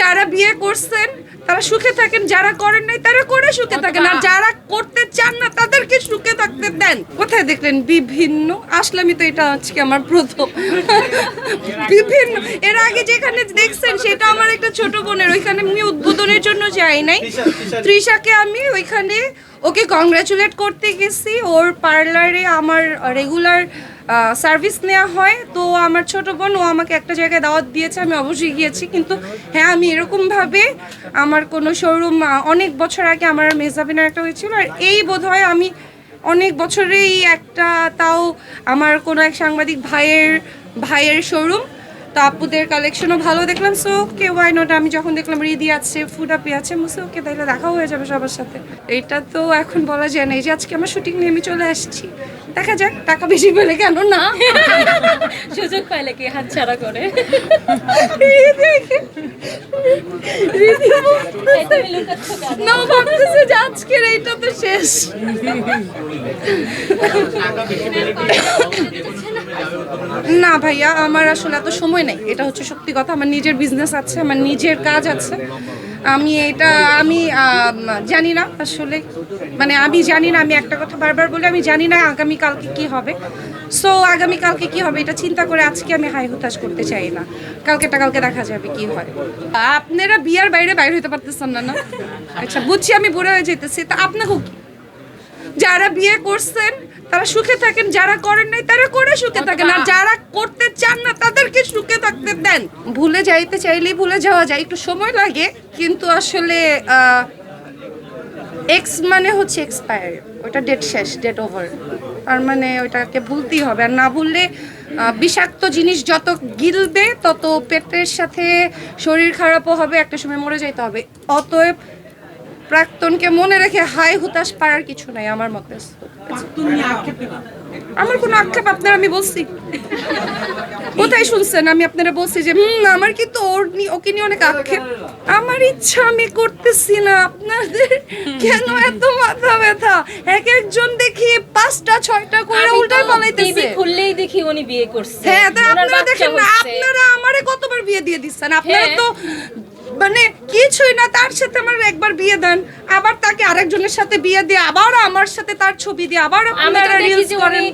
যারা বিয়ে করছেন তারা সুখে থাকেন যারা করেন নাই তারা করে সুখে থাকেন। আর যারা করতে চান না তাদেরকে সুখে দেন কোথায় দেখলেন? বিভিন্ন। আসলামই তো এটা আজকে আমার প্রথম। বিভিন্ন। এর আগে যেখানে দেখছেন সেটা আমার একটা ছোট বোনের। ওইখানে আমি উদ্বোধনের জন্য যাই নাই। তৃষাকে আমি ওইখানে ওকে কংগ্রাচুলেট করতে গেছি। ওর পার্লারে আমার রেগুলার সার্ভিস নেওয়া হয়। তো আমার ছোট বোন ও আমাকে একটা জায়গায় দাওয়াত দিয়েছে। আমি অবশ্যই গিয়েছি। কিন্তু হ্যাঁ আমি এরকমভাবে আমার কোনো শোরুম অনেক বছর আগে আমার মেজাবিনের একটা হয়েছিল। আর এই বোধহয় আমি অনেক বছরেই একটা তাও আমার কোনো এক সাংবাদিক ভাইয়ের ভাইয়ের শোরুম তো আপুদের কালেকশনও ভালো দেখলাম সো ওকে ওয়াই নট আমি যখন দেখলাম রিদি আছে ফুড আপি আছে মুসে ওকে তাইলে দেখা হয়ে যাবে সবার সাথে। এটা তো এখন বলা যায় না এই যে আজকে আমার শুটিং নিয়ে আমি চলে আসছি। দেখা যাক টাকা বেশি পেলে কেন না? সুযোগ পাইলে কি হাত ছাড়া করে? না ভাবতেছে যে আজকের এইটা তো শেষ। না ভাইয়া, আমার আসলে এত সময় নেই। এটা হচ্ছে সত্যি কথা, আমার নিজের বিজনেস আছে, আমার নিজের কাজ আছে। আমি এটা, আমি জানি না আসলে। মানে আমি জানি না, আমি একটা কথা বারবার বলে, আমি জানি না আগামী কালকে কি হবে। সো আগামী কালকে কি হবে, এটা চিন্তা করে আজকে আমি হাই হতাশ করতে চাই না। কালকেটা কালকে দেখা যাবে কি হয়। আপনারা বিয়ার বাইরে বাইরে হতে পারতেছেন না না? আচ্ছা বুঝছি আমি বুড়ো হয়ে যেতেছি তা আপনাকেও কি? যারা বিয়ে করছেন তারা সুখে থাকেন যারা করেন নাই তারা করে সুখে থাকেন। আর যারা করতে চান না তাদেরকে সুখে থাকতে দেন। ভুলে যাইতে চাইলেই ভুলে যাওয়া যায় একটু সময় লাগে কিন্তু আসলে এক্স মানে হচ্ছে এক্সপায়ার ওটা ডেট শেষ ডেট ওভার তার মানে ওটাকে ভুলতেই হবে। আর না ভুললে বিষাক্ত জিনিস যত গিলবে তত পেটের সাথে শরীর খারাপও হবে একটা সময় মরে যাইতে হবে। অতএব প্রাক্তনকে মনে রেখে হাই হুতাশ পারার কিছু নাই আমার মতে। আমার কোনো আক্ষেপ আপনার আমি বলছি? কোথায় শুনছেন? আমি আপনারা বলছি যে হুম আমার কিন্তু ওর নি- ওকে নিয়ে অনেক আক্ষেপ আমার ইচ্ছা আমি করতেছি না। আপনাদের কেন এত মাথা ব্যথা? এক একজন দেখি পাঁচটা ছয়টা করে তো উল্টায় পালাইতেছে। খুললেই দেখি উনি বিয়ে করছে। হ্যাঁ তা আপনারা দেখেন না আপনারা আমারে কতবার বিয়ে দিয়ে দিচ্ছেন? আপনারা হ্যাঁ। তো মানে কিছুই না তার সাথে আমার একবার বিয়ে দেন আবার তাকে আরেকজনের সাথে বিয়ে দিয়ে আবার আমার সাথে তার ছবি দিয়ে আবার আপনারা রিলস করেন।